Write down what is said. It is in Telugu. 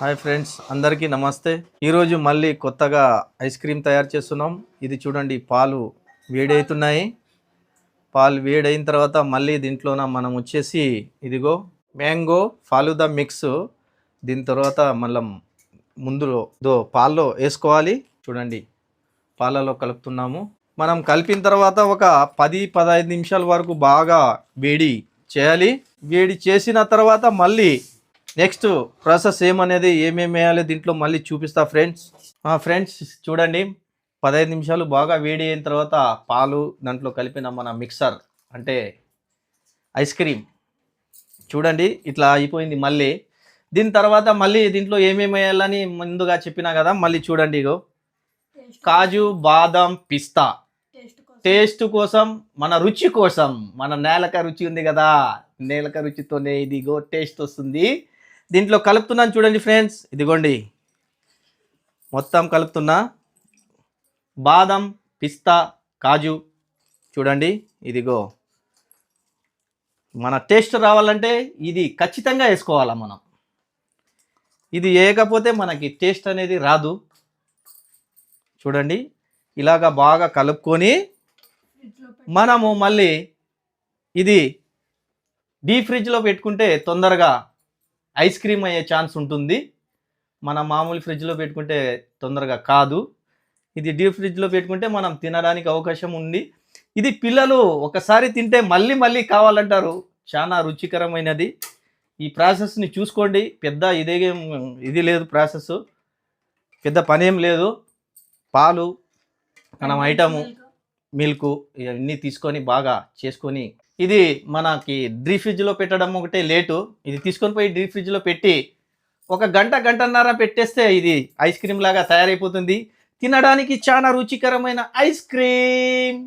హాయ్ ఫ్రెండ్స్ అందరికీ నమస్తే. ఈరోజు మళ్ళీ కొత్తగా ఐస్ క్రీమ్ తయారు చేస్తున్నాం. ఇది చూడండి పాలు వేడవుతున్నాయి పాలు వేడైన తర్వాత మళ్ళీ దీంట్లోన మనం వచ్చేసి ఇదిగో మ్యాంగో ఫాలుదా మిక్స్. దీని తర్వాత మళ్ళీ ముందులో దో పాల్లో వేసుకోవాలి. చూడండి పాలలో కలుపుతున్నాము. మనం కలిపిన తర్వాత ఒక పది పదహైదు నిమిషాల వరకు బాగా వేడి చేయాలి. వేడి చేసిన తర్వాత మళ్ళీ నెక్స్ట్ ప్రాసెస్ ఏమనేది ఏమేమి వేయాలి దీంట్లో మళ్ళీ చూపిస్తా ఫ్రెండ్స్. ఫ్రెండ్స్ చూడండి పదహైదు నిమిషాలు బాగా వేడి అయిన తర్వాత పాలు దాంట్లో కలిపిన మన మిక్సర్ అంటే ఐస్ క్రీమ్. చూడండి ఇట్లా అయిపోయింది మళ్ళీ. దీని తర్వాత మళ్ళీ దీంట్లో ఏమేమి వేయాలని ముందుగా చెప్పినా కదా మళ్ళీ చూడండి ఇగో. కాజు బాదం పిస్తా. టేస్ట్ కోసం మన రుచి కోసం మన నేలక రుచి ఉంది కదా నేలక రుచితోనే ఇదిగో టేస్ట్ వస్తుంది. దీంట్లో కలుపుతున్నాను చూడండి ఫ్రెండ్స్. ఇదిగోండి. మొత్తం కలుపుతున్నా. బాదం పిస్తా కాజు చూడండి. ఇదిగో. మన టేస్ట్ రావాలంటే ఇది ఖచ్చితంగా వేసుకోవాలా మనం. ఇది వేయకపోతే మనకి టేస్ట్ అనేది రాదు. చూడండి. ఇలాగా బాగా కలుపుకొని మనము మళ్ళీ ఇది డీప్ ఫ్రిడ్జ్లో పెట్టుకుంటే తొందరగా ఐస్ క్రీమ్ అయ్యే ఛాన్స్ ఉంటుంది. మన మామూలు ఫ్రిడ్జ్లో పెట్టుకుంటే తొందరగా కాదు. ఇది డీప్ ఫ్రిడ్జ్లో పెట్టుకుంటే మనం తినడానికి అవకాశం ఉంది. ఇది పిల్లలు ఒకసారి తింటే మళ్ళీ మళ్ళీ కావాలంటారు. చాలా రుచికరమైనది. ఈ ప్రాసెస్ని చూసుకోండి. పెద్ద ఇదేం ఇది లేదు ప్రాసెస్ పెద్ద పనేం లేదు. పాలు మనం ఐటము మిల్క్ ఇవన్నీ తీసుకొని బాగా చేసుకొని ఇది మనకి డీ ఫ్రిడ్జ్లో పెట్టడం ఒకటే లేటు. ఇది తీసుకొని పోయి డీ ఫ్రిడ్జ్లో పెట్టి ఒక గంట గంటన్నర పెట్టేస్తే ఇది ఐస్ క్రీమ్ లాగా తయారైపోతుంది. తినడానికి చాలా రుచికరమైన ఐస్ క్రీమ్.